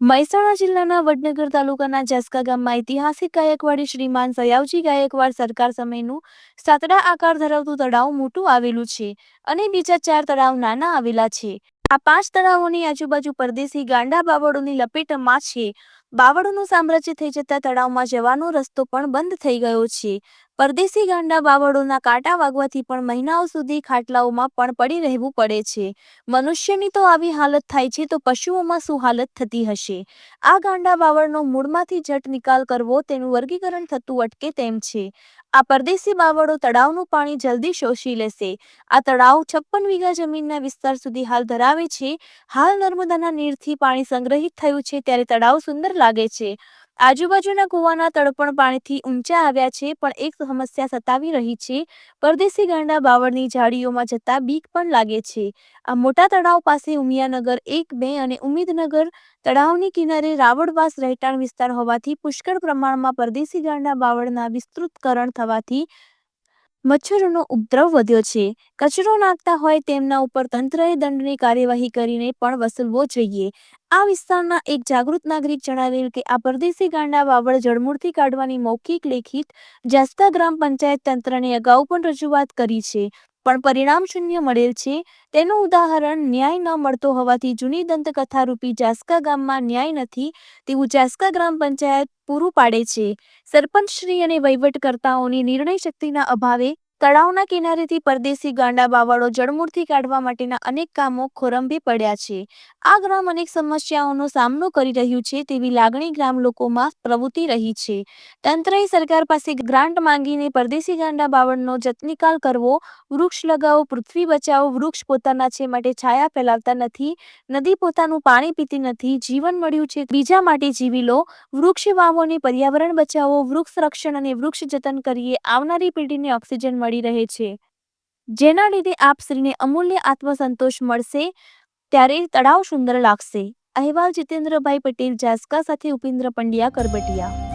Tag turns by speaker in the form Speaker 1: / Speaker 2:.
Speaker 1: મહેસાણા જિલ્લાના વડનગર તાલુકાના જાસકા ગામમાં ઐતિહાસિક ગાયકવાડી શ્રીમાન સયાવજી ગાયકવાડ સરકાર સમયનું સાતડા આકાર ધરાવતું તળાવ મોટું આવેલું છે અને બીજા ચાર તળાવ નાના આવેલા છે. આ પાંચ તળાવોની આજુબાજુ પરદેશી ગાંડા બાવળોની લપેટમાં છે. બાવળોનું સામ્રાજ્ય થઈ જતા તળાવમાં જવાનો રસ્તો પણ બંધ થઈ ગયો છે. પરદેશી ગાંડા બાવળોના કાંટા વાગવાથી પણ મહિનાઓ સુધી ખાટલાઓમાં પણ પડી રહેવું પડે છે. મનુષ્યની તો આવી હાલત થાય છે તો પશુઓમાં શું હાલત થતી હશે? આ ગાંડા બાવળનો મૂળમાંથી જટ નિકાલ કરવો તેનું વર્ગીકરણ થતું અટકે તેમ છે. આ પરદેશી બાવળો તળાવનું પાણી જલ્દી શોષી લેશે. આ તળાવ છપ્પન વીઘા જમીનના વિસ્તાર સુધી હાલ ધરાવે છે. હાલ નર્મદાના નીરથી પાણી સંગ્રહિત થયું છે ત્યારે તળાવ સુંદર લાગે છે. આજુબાજુના કુવાના તળપણ પાણીથી ઊંચા આવ્યા છે, પણ એક સમસ્યા સતાવી રહી છે. પરદેશી ગાંડા બાવળની ઝાડીઓમાં જતા બીક પણ લાગે છે. આ મોટા તળાવ પાસે ઉમિયાનગર એક, બે અને ઉમેદનગર તળાવની કિનારે રાવળવાસ રહેઠાણ વિસ્તાર હોવાથી પુષ્કળ પ્રમાણમાં પરદેશી ગાંડા બાવળના વિસ્તૃતકરણ થવાથી મચ્છરોનો ઉપદ્રવ વધ્યો છે. કચરો નાખતા હોય તેમના ઉપર તંત્રએ દંડની કાર્યવાહી કરીને પણ વસૂલવો જોઈએ. આ વિસ્તારના એક જાગૃત નાગરિક જણાવેલ કે, આ પરદેશી ગાંડા વાવળ જળમૂળથી કાઢવાની મૌખિક લેખિત જાસ્તા ગ્રામ પંચાયત તંત્રને અગાઉ પણ રજૂઆત કરી છે. પણ પરિણામ શૂન્ય મળેલ છે. તેનું ઉદાહરણ ન્યાય ન મળતો હોવાથી જૂની દંતકથા રૂપી જાસ્કા ગામમાં ન્યાય નથી, તેવું જાસ્કા ગ્રામ પંચાયત પૂરું પાડે છે. સરપંચશ્રી અને વહીવટકર્તાઓની નિર્ણય શક્તિના અભાવે તળાવના કિનારેથી પરદેશી ગાંડા બાવળો જળમૂળથી કાઢવા માટેના અનેક કામો ખોરંભી પડ્યા છે. આ ગ્રામ અનેક સમસ્યાઓનો સામનો કરી રહ્યું છે તેવી લાગણી ગ્રામ લોકોમાં પ્રવૃત્તિ રહી છે. તંત્રએ સરકાર પાસે ગ્રાન્ટ માંગીને પરદેશી ગાંડા બાવળનો જતનિકાલ કરવો, વૃક્ષ લગાવો, પૃથ્વી બચાવો, વૃક્ષ પોતાના છે માટે છાયા ફેલાવતા નથી, નદી પોતાનું પાણી પીતી નથી, જીવન મળ્યું છે બીજા માટે જીવી લો, વૃક્ષ વાવો અને પર્યાવરણ બચાવો, વૃક્ષ રક્ષણ અને વૃક્ષ જતન કરીએ, આવનારી પેઢીને ઓક્સિજન મળી રહે છે. જેના લીધે આપ શ્રીને અમૂલ્ય આત્મસંતોષ મળશે, ત્યારે તળાવ સુંદર લાગશે. અહેવાલ જીતેન્દ્રભાઈ પટેલ જાસકા સાથે ઉપેન્દ્ર પંડ્યા કરબટિયા.